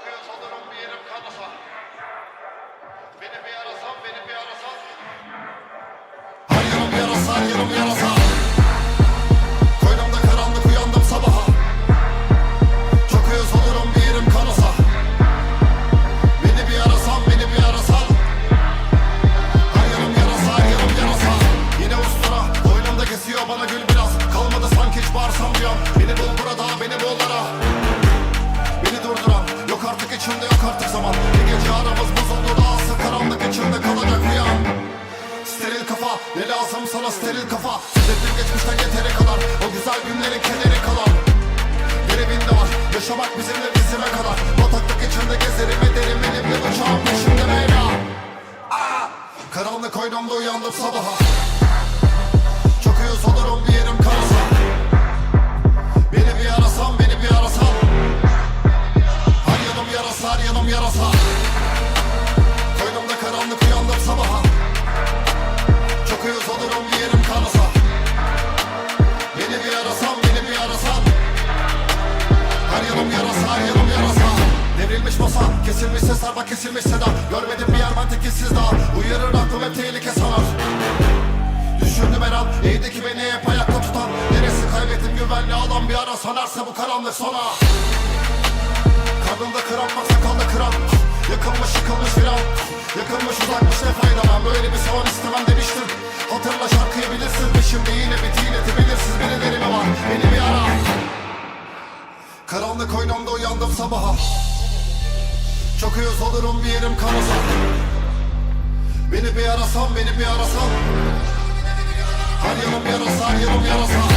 bakıyor sanırım bir yerim kanasa. Beni bir arasan, beni bir arasan. Hayırım yarasa, hayırım yarasa. Koynumda karanlık uyandım sabaha. Çakıyor sanırım bir yerim kanasa. Beni bir arasan, beni bir arasan. Hayırım yarasa, hayırım yarasa. Yine ustura, boynumda kesiyor bana gül artık zaman. Bir gece aramız bozuldu dağılsın karanlık içimde kalacak an. Steril kafa ne lazım sana steril kafa? Süzüldüm geçmişten yeteri kadar O güzel günlerin kederi kalan. Bir evinde var yaşamak bizimle dizime kadar. Bataklık içinde gezerim ederim elimle uçağım peşimde Meyla Aa! Karanlık oynamda uyandım sabaha yarasa Koynumda karanlık uyandım sabaha. Çok uyuz olurum bir yerim kanasa Beni bir arasan beni bir arasan Her yanım yarasa her yanım yarasa. Devrilmiş masa kesilmiş sesler bak kesilmiş seda. Görmedim bir yer ben tekinsiz daha Uyarır aklım hep tehlike sanar Düşündüm her an iyiydi ki beni hep ayakta tutan. Neresi kaybettim güvenli alan bir ara sanarsa bu karanlık sona Karnımda kramp bak sakalda kramp Yakılmış yıkılmış filan Yakılmış uzakmış ne fayda ben böyle bir son istemem demiştim. Hatırla şarkıyı bilirsin. Ve şimdi yine bir tineti belirsiz birileri mi var beni bir ara. Karanlık oynamda uyandım sabaha. Çok uyuz olurum bir yerim kanasa Beni bir arasan beni bir arasan. Her yanım yarasa her yanım yarasa